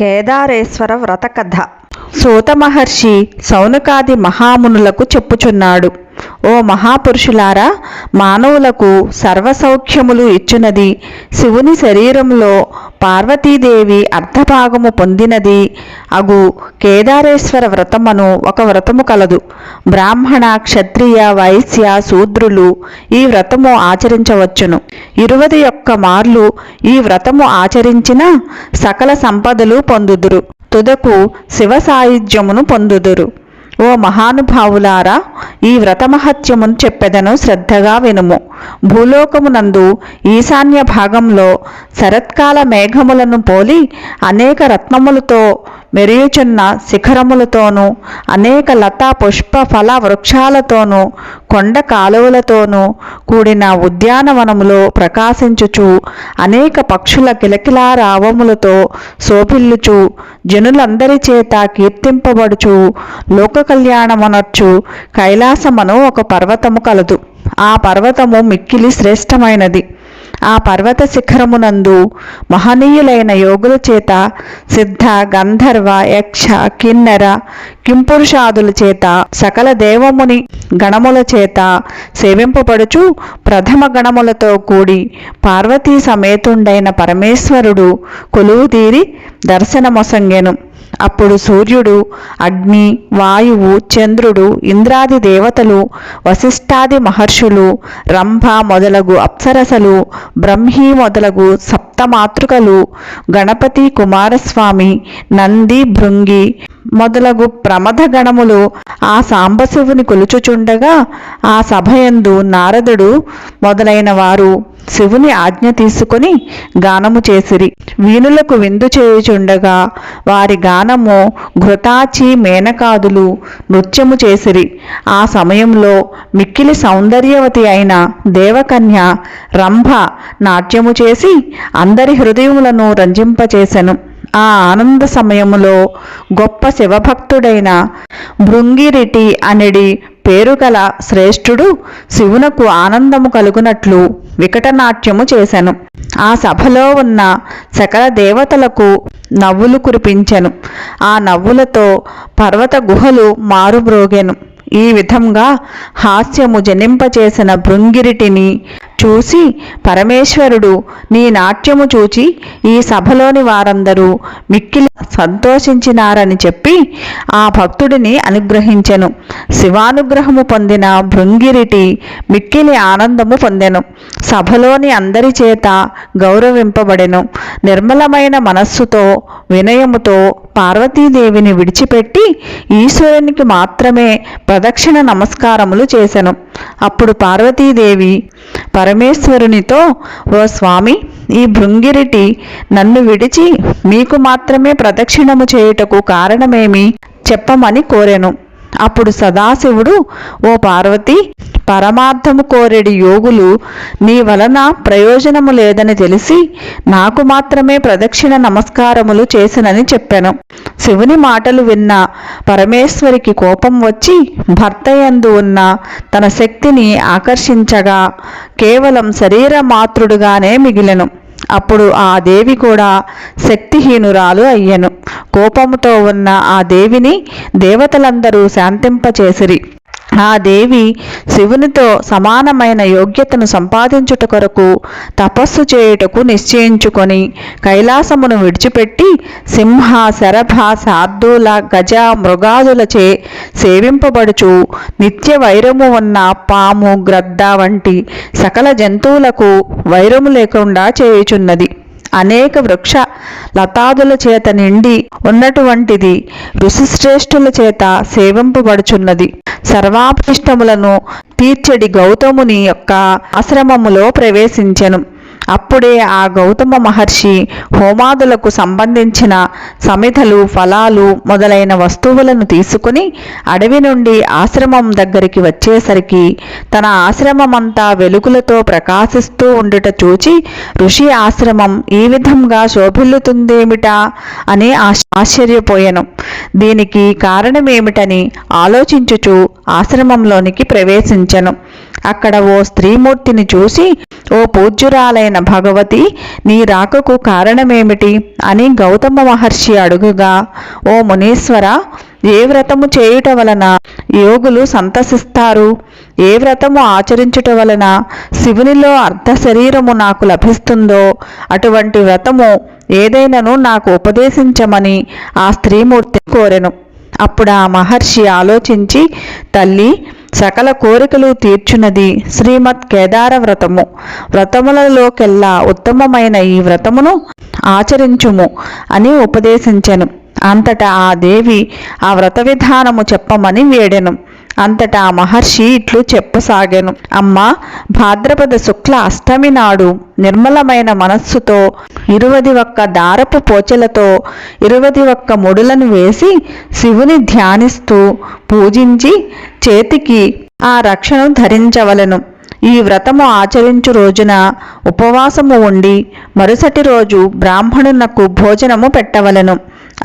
కేదారేశ్వర వ్రత కథ సూత మహర్షి సౌనకాది మహామునులకు చెప్పుచున్నాడు. ఓ మహాపురుషులారా మానవులకు సర్వసౌఖ్యములు ఇచ్చునది. శివుని శరీరంలో పార్వతీదేవి అర్ధభాగము పొందినది. అగు కేదారేశ్వర వ్రతమను ఒక వ్రతము కలదు. బ్రాహ్మణ క్షత్రియ వైశ్య శూద్రులు ఈ వ్రతము ఆచరించవచ్చును. ఇరువది యొక్క మార్లు ఈ వ్రతము ఆచరించిన సకల సంపదలు పొందుదురు. తుదకు శివ సాయుధ్యమును పొందుదురు. ఓ మహానుభావులారా ఈ వ్రతమహత్యమును చెప్పెదను శ్రద్ధగా వినుము. భూలోకమునందు ఈశాన్య భాగంలో శరత్కాల మేఘములను పోలి అనేక రత్నములతో మెరుగుచున్న శిఖరములతోనూ అనేక లతా పుష్ప ఫల వృక్షాలతోనూ కొండ కాలువలతోనూ కూడిన ఉద్యానవనములో ప్రకాశించుచు అనేక పక్షుల కిలకిలారావములతో శోభిల్లుచు జనులందరి చేత కీర్తింపబడుచు లోక కళ్యాణమనొచ్చు కైలాసమను ఒక పర్వతము కలదు. ఆ పర్వతము మిక్కిలి శ్రేష్టమైనది ఆ పర్వత శిఖరమునందు మహనీయులైన యోగుల చేత సిద్ధ గంధర్వ యక్ష కిన్నెర కింపురుషాదుల చేత సకల దేవముని గణముల చేత సేవింపబడుచు ప్రథమ గణములతో కూడి పార్వతీ సమేతుండైన పరమేశ్వరుడు కొలువుదీరి దర్శనమొసంగెను. అప్పుడు సూర్యుడు అగ్ని వాయువు చంద్రుడు ఇంద్రాది దేవతలు వశిష్ఠాది మహర్షులు రంభ మొదలగు అప్సరసలు బ్రహ్మి మొదలగు సప్తమాతృకలు గణపతి కుమారస్వామి నంది భృంగి మొదలగు ప్రమథ గణములు ఆ సాంబశివుని కొలుచుచుండగా ఆ సభయందు నారదుడు మొదలైన వారు శివుని ఆజ్ఞ తీసుకొని గానము చేసిరి. వీణులకు విందు చేయుచుండగా వారి గానము ఘృతాచి మేనకాదులు నృత్యము చేసిరి. ఆ సమయంలో మిక్కిలి సౌందర్యవతి అయిన దేవకన్య రంభ నాట్యము చేసి అందరి హృదయములను రంజింపచేసెను. ఆ ఆనంద సమయములో గొప్ప శివభక్తుడైన భృంగిరిటి అనడి పేరుగల శ్రేష్ఠుడు శివునకు ఆనందము కలుగునట్లు వికటనాట్యము చేశాను ఆ సభలో ఉన్న సకల దేవతలకు నవ్వులు కురిపించెను. ఆ నవ్వులతో పర్వత గుహలు మారుబ్రోగెను ఈ విధంగా హాస్యము జనింపచేసిన భృంగిరిటిని చూసి పరమేశ్వరుడు నీ నాట్యము చూచి ఈ సభలోని వారందరూ మిక్కిలి సంతోషించినారని చెప్పి ఆ భక్తుడిని అనుగ్రహించెను. శివానుగ్రహము పొందిన భృంగిరిటి మిక్కిలి ఆనందము పొందెను. సభలోని అందరి చేత గౌరవింపబడెను. నిర్మలమైన మనస్సుతో వినయముతో పార్వతీదేవిని విడిచిపెట్టి ఈశ్వరునికి మాత్రమే ప్రదక్షిణ నమస్కారములు చేసెను. అప్పుడు పార్వతీదేవి పరమేశ్వరునితో ఓ స్వామి ఈ భృంగిరిటి నన్ను విడిచి మీకు మాత్రమే ప్రదక్షిణము చేయుటకు కారణమేమి? చెప్పమని కోరెను. అప్పుడు సదాశివుడు ఓ పార్వతి పరమార్థము కోరెడి యోగులు నీ వలన ప్రయోజనము లేదని తెలిసి నాకు మాత్రమే ప్రదక్షిణ నమస్కారములు చేసినని చెప్పాను. శివుని మాటలు విన్న పరమేశ్వరికి కోపం వచ్చి భర్తయందు ఉన్న తన శక్తిని ఆకర్షించగా కేవలం శరీర మాతృడుగానే మిగిలెను. అప్పుడు ఆ దేవి కూడా శక్తిహీనురాలు అయ్యెను. కోపముతో ఉన్న ఆ దేవిని దేవతలందరూ శాంతింపచేసిరి. ఆ దేవి శివునితో సమానమైన యోగ్యతను సంపాదించుట కొరకు తపస్సు చేయుటకు నిశ్చయించుకొని కైలాసమును విడిచిపెట్టి సింహ శరభ శార్దూల గజ మృగాదులచే సేవింపబడుచు నిత్య వైరము ఉన్న పాము గ్రద్ద వంటి సకల జంతువులకు వైరము లేకుండా చేయుచున్నది. అనేక వృక్ష లతాదుల చేత నిండి ఉన్నటువంటిది ఋషిశ్రేష్ఠుల చేత సేవింపబడుచున్నది. సర్వాభిష్టములను తీర్చడి గౌతముని యొక్క ఆశ్రమములో ప్రవేశించెను. అప్పుడే ఆ గౌతమ మహర్షి హోమాదులకు సంబంధించిన సమిధలు ఫలాలు మొదలైన వస్తువులను తీసుకుని అడవి నుండి ఆశ్రమం దగ్గరికి వచ్చేసరికి తన ఆశ్రమమంతా వెలుగులతో ప్రకాశిస్తూ ఉండుట చూచి ఋషి ఆశ్రమం ఈ విధంగా శోభిల్లుతుందేమిటా? అని ఆశ్చర్యపోయాను. దీనికి కారణమేమిటని ఆలోచించుచు ఆశ్రమంలోనికి ప్రవేశించెను. అక్కడ ఓ స్త్రీమూర్తిని చూసి ఓ పూజ్యురాలైన భగవతి నీ రాకకు కారణమేమిటి? అని గౌతమ మహర్షి అడుగుగా ఓ మునీశ్వర ఏ వ్రతము చేయుట వలన యోగులు సంతసిస్తారు? ఏ వ్రతము ఆచరించుట వలన శివునిలో అర్ధ శరీరము నాకు లభిస్తుందో? అటువంటి వ్రతము ఏదైనను నాకు ఉపదేశించమని ఆ స్త్రీమూర్తి కోరెను. అప్పుడు ఆ మహర్షి ఆలోచించి తల్లి సకల కోరికలు తీర్చున్నది శ్రీమద్ కేదార వ్రతము. వ్రతములలోకెల్లా ఉత్తమమైన ఈ వ్రతమును ఆచరించుము అని ఉపదేశించెను. అంతటా ఆ దేవి ఆ వ్రత విధానము చెప్పమని వేడెను. అంతటా ఆ మహర్షి ఇట్లు చెప్పసాగాను. అమ్మా భాద్రపద శుక్ల అష్టమి నాడు నిర్మలమైన మనస్సుతో ఇరువది ఒక్క దారపు పోచలతో ఇరువది ఒక్క ముడులను వేసి శివుని ధ్యానిస్తూ పూజించి చేతికి ఆ రక్షను ధరించవలెను. ఈ వ్రతము ఆచరించు రోజున ఉపవాసము ఉండి మరుసటి రోజు బ్రాహ్మణునకు భోజనము పెట్టవలెను.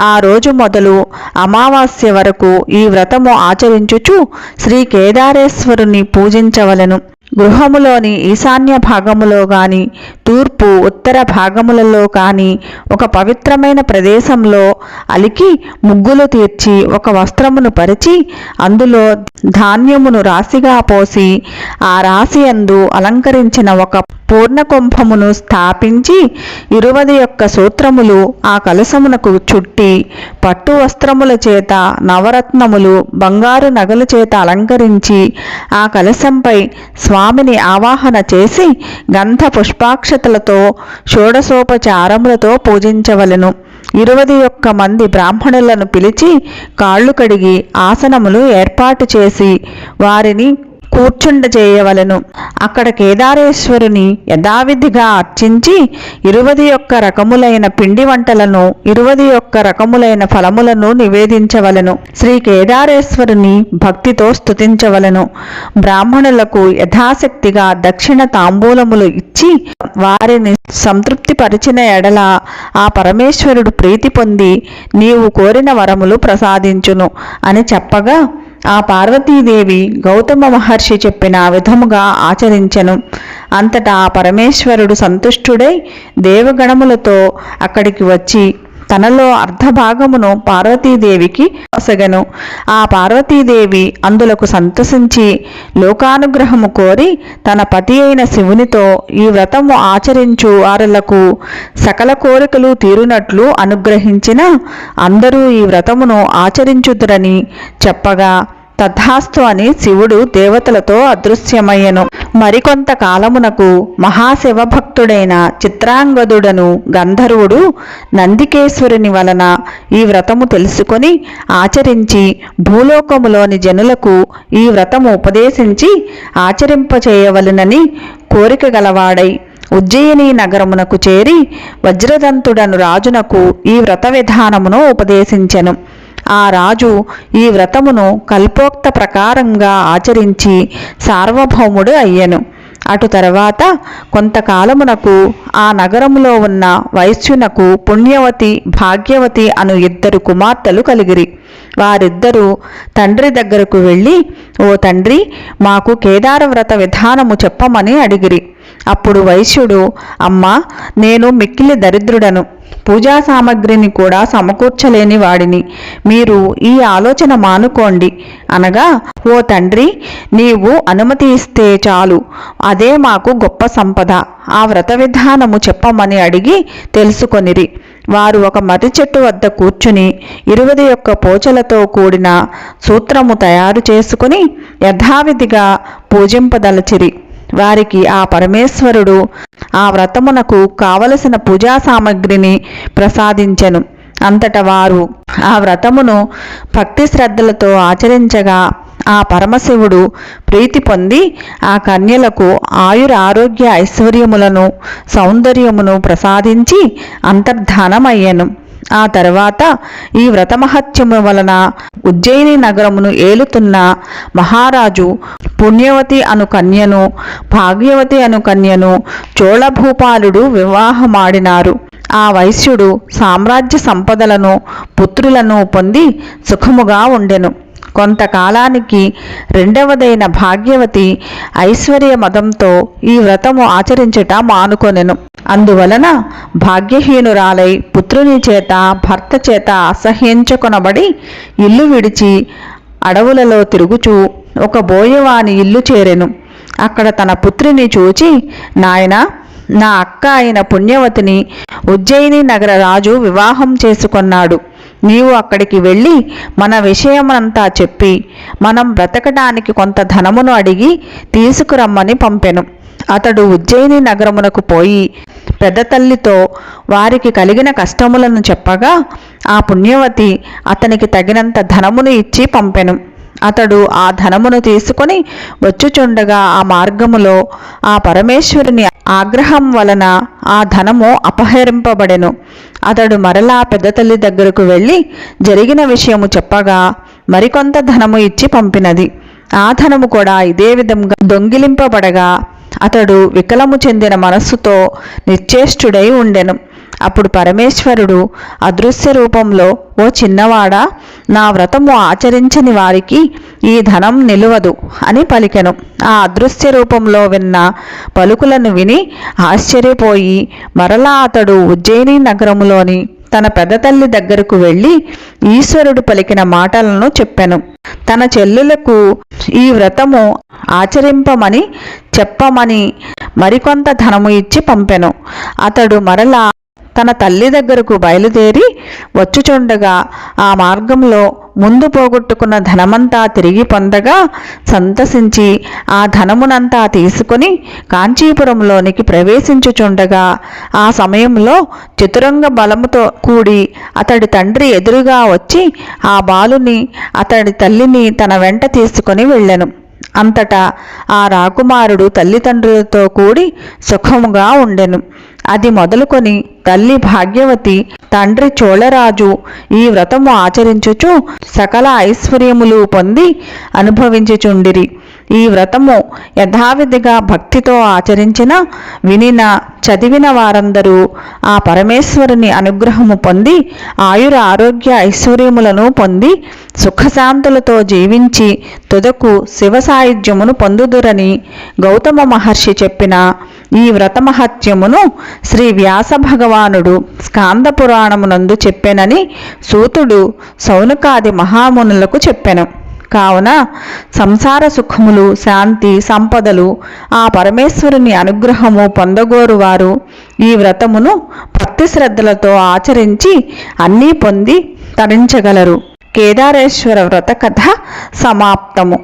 ఆ రోజు మొదలు అమావాస్య వరకు ఈ వ్రతము ఆచరించుచు శ్రీ కేదారేశ్వరుని పూజించవలెను. గృహములోని ఈశాన్య భాగములో గాని తూర్పు ఉత్తర భాగములలో కానీ ఒక పవిత్రమైన ప్రదేశంలో అలికి ముగ్గులు తీర్చి ఒక వస్త్రమును పరిచి అందులో ధాన్యమును రాశిగా పోసి ఆ రాశి అందు అలంకరించిన ఒక పూర్ణకుంభమును స్థాపించి ఇరువది యొక్క సూత్రములు ఆ కలసమునకు చుట్టి పట్టు వస్త్రముల చేత నవరత్నములు బంగారు నగల చేత అలంకరించి ఆ కలశంపై స్వామిని ఆవాహన చేసి గంధ పుష్పాక్షతలతో షోడశోపచారములతో పూజించవలెను. ఇరువది ఒక్క మంది బ్రాహ్మణులను పిలిచి కాళ్ళు కడిగి ఆసనములు ఏర్పాటు చేసి వారిని కూర్చుండజేయవలెను. అక్కడ కేదారేశ్వరుని యథావిధిగా అర్చించి ఇరువది ఒక్క రకములైన పిండి వంటలను ఇరువది ఒక్క రకములైన ఫలములను నివేదించవలెను. శ్రీ కేదారేశ్వరుని భక్తితో స్తుతించవలెను. బ్రాహ్మణులకు యథాశక్తిగా దక్షిణ తాంబూలములు ఇచ్చి వారిని సంతృప్తిపరిచిన ఎడల ఆ పరమేశ్వరుడు ప్రీతి పొంది నీవు కోరిన వరములు ప్రసాదించును అని చెప్పగా ఆ పార్వతీదేవి గౌతమ మహర్షి చెప్పిన విధముగా ఆచరించను. అంతటా ఆ పరమేశ్వరుడు సంతుష్టుడై దేవగణములతో అక్కడికి వచ్చి తనలో అర్ధభాగమును పార్వతీదేవికి వసగను ఆ పార్వతీదేవి అందులకు సంతసించి లోకానుగ్రహము కోరి తన పతి అయిన శివునితో ఈ వ్రతము ఆచరించు వారులకు సకల కోరికలు తీరునట్లు అనుగ్రహించిన అందరూ ఈ వ్రతమును ఆచరించుదురని చెప్పగా తథాస్తు అని శివుడు దేవతలతో అదృశ్యమయ్యను. మరికొంత కాలమునకు మహాశివభక్తుడైన చిత్రాంగదుడను గంధర్వుడు నందికేశ్వరుని వలన ఈ వ్రతము తెలుసుకొని ఆచరించి భూలోకములోని జనులకు ఈ వ్రతము ఉపదేశించి ఆచరింపచేయవలనని కోరిక గలవాడై ఉజ్జయిని నగరమునకు చేరి వజ్రదంతుడను రాజునకు ఈ వ్రత విధానమును ఉపదేశించెను. ఆ రాజు ఈ వ్రతమును కల్పోక్త ప్రకారంగా ఆచరించి సార్వభౌముడు అయ్యను. అటు తర్వాత కొంతకాలమునకు ఆ నగరములో ఉన్న వైశ్యునకు పుణ్యవతి భాగ్యవతి అను ఇద్దరు కుమార్తెలు కలిగిరి. వారిద్దరూ తండ్రి దగ్గరకు వెళ్ళి ఓ తండ్రి మాకు కేదార వ్రత విధానము చెప్పమని అడిగిరి. అప్పుడు వైశ్యుడు అమ్మా నేను మిక్కిలి దరిద్రుడను. పూజా సామగ్రిని కూడా సమకూర్చలేని వాడిని. మీరు ఈ ఆలోచన మానుకోండి. అనగా ఓ తండ్రి నీవు అనుమతి ఇస్తే చాలు. అదే మాకు గొప్ప సంపద. ఆ వ్రత విధానము చెప్పమని అడిగి తెలుసుకొనిరి. వారు ఒక మర్రి చెట్టు వద్ద కూర్చుని ఇరువది యొక్క పోచలతో కూడిన సూత్రము తయారు చేసుకుని యథావిధిగా పూజింపదలచిరి. వారికి ఆ పరమేశ్వరుడు ఆ వ్రతమునకు కావలసిన పూజా సామగ్రిని ప్రసాదించెను. అంతట వారు ఆ వ్రతమును భక్తి శ్రద్ధలతో ఆచరించగా ఆ పరమశివుడు ప్రీతి పొంది ఆ కన్యలకు ఆయుర ఆరోగ్య ఐశ్వర్యములను సౌందర్యమును ప్రసాదించి అంతర్ధానమయ్యను. ఆ తర్వాత ఈ వ్రతమహత్యము వలన ఉజ్జయిని నగరమును ఏలుతున్న మహారాజు పుణ్యవతి అను కన్యను భాగ్యవతి అను కన్యను చోళభూపాలుడు వివాహమాడినారు. ఆ వైశ్యుడు సామ్రాజ్య సంపదలను పుత్రులను పొంది సుఖముగా ఉండెను. కొంతకాలానికి రెండవదైన భాగ్యవతి ఐశ్వర్య మదంతో ఈ వ్రతము ఆచరించుట మానుకొనెను. అందువలన భాగ్యహీనురాలై పుత్రుని చేత భర్త చేత అసహ్యించుకొనబడి ఇల్లు విడిచి అడవులలో తిరుగుచూ ఒక బోయవాని ఇల్లు చేరెను. అక్కడ తన పుత్రిని చూచి నాయనా నా అక్క అయిన పుణ్యవతిని ఉజ్జయిని నగర రాజు వివాహం చేసుకొన్నాడు. నీవు అక్కడికి వెళ్ళి మన విషయమంతా చెప్పి మనం బ్రతకడానికి కొంత ధనమును అడిగి తీసుకురమ్మని పంపెను. అతడు ఉజ్జయిని నగరమునకు పోయి పెద్ద తల్లితో వారికి కలిగిన కష్టములను చెప్పగా ఆ పుణ్యవతి అతనికి తగినంత ధనమును ఇచ్చి పంపెను. అతడు ఆ ధనమును తీసుకొని వచ్చుచుండగా ఆ మార్గములో ఆ పరమేశ్వరుని ఆగ్రహం వలన ఆ ధనము అపహరింపబడెను. అతడు మరలా పెద్ద తల్లి దగ్గరకు వెళ్ళి జరిగిన విషయము చెప్పగా మరికొంత ధనము ఇచ్చి పంపినది. ఆ ధనము కూడా ఇదే విధంగా దొంగిలింపబడగా అతడు వికలము చెందిన మనస్సుతో నిశ్చేష్టుడై ఉండెను. అప్పుడు పరమేశ్వరుడు అదృశ్య రూపంలో ఓ చిన్నవాడా నా వ్రతము ఆచరించని వారికి ఈ ధనం నిలువదు అని పలికెను. ఆ అదృశ్య రూపంలో విన్న పలుకులను విని ఆశ్చర్యపోయి మరలా అతడు ఉజ్జయిని నగరములోని తన పెద్ద తల్లి దగ్గరకు వెళ్ళి ఈశ్వరుడు పలికిన మాటలను చెప్పెను. తన చెల్లులకు ఈ వ్రతము ఆచరింపమని చెప్పమని మరికొంత ధనము ఇచ్చి పంపెను. అతడు మరలా తన తల్లి దగ్గరకు బయలుదేరి వచ్చుచుండగా ఆ మార్గంలో ముందు పోగొట్టుకున్న ధనమంతా తిరిగి పొందగా సంతసించి ఆ ధనమునంతా తీసుకుని కాంచీపురంలోనికి ప్రవేశించుచుండగా ఆ సమయంలో చతురంగ బలముతో కూడి అతడి తండ్రి ఎదురుగా వచ్చి ఆ బాలుని అతడి తల్లిని తన వెంట తీసుకొని వెళ్ళెను. అంతటా ఆ రాకుమారుడు తల్లిదండ్రులతో కూడి సుఖముగా ఉండెను. అది మొదలుకొని తల్లి భాగ్యవతి తండ్రి చోళరాజు ఈ వ్రతము ఆచరించుచు సకల ఐశ్వర్యములు పొంది అనుభవించుచుండిరి. ఈ వ్రతము యథావిధిగా భక్తితో ఆచరించిన వినిన చదివిన వారందరూ ఆ పరమేశ్వరుని అనుగ్రహము పొంది ఆయుర ఆరోగ్య ఐశ్వర్యములను పొంది సుఖశాంతులతో జీవించి తుదకు శివ సాయుధ్యమును పొందుదురని గౌతమ మహర్షి చెప్పిన ఈ వ్రతమహత్యమును శ్రీ వ్యాస భగవానుడు స్కాంద పురాణమునందు చెప్పెనని సూతుడు సౌనకాది మహామునులకు చెప్పెను. కావున సంసార సుఖములు శాంతి సంపదలు ఆ పరమేశ్వరుని అనుగ్రహము పొందగోరువారు ఈ వ్రతమును భక్తి శ్రద్ధలతో ఆచరించి అన్నీ పొంది తరించగలరు. కేదారేశ్వర వ్రత కథ సమాప్తము.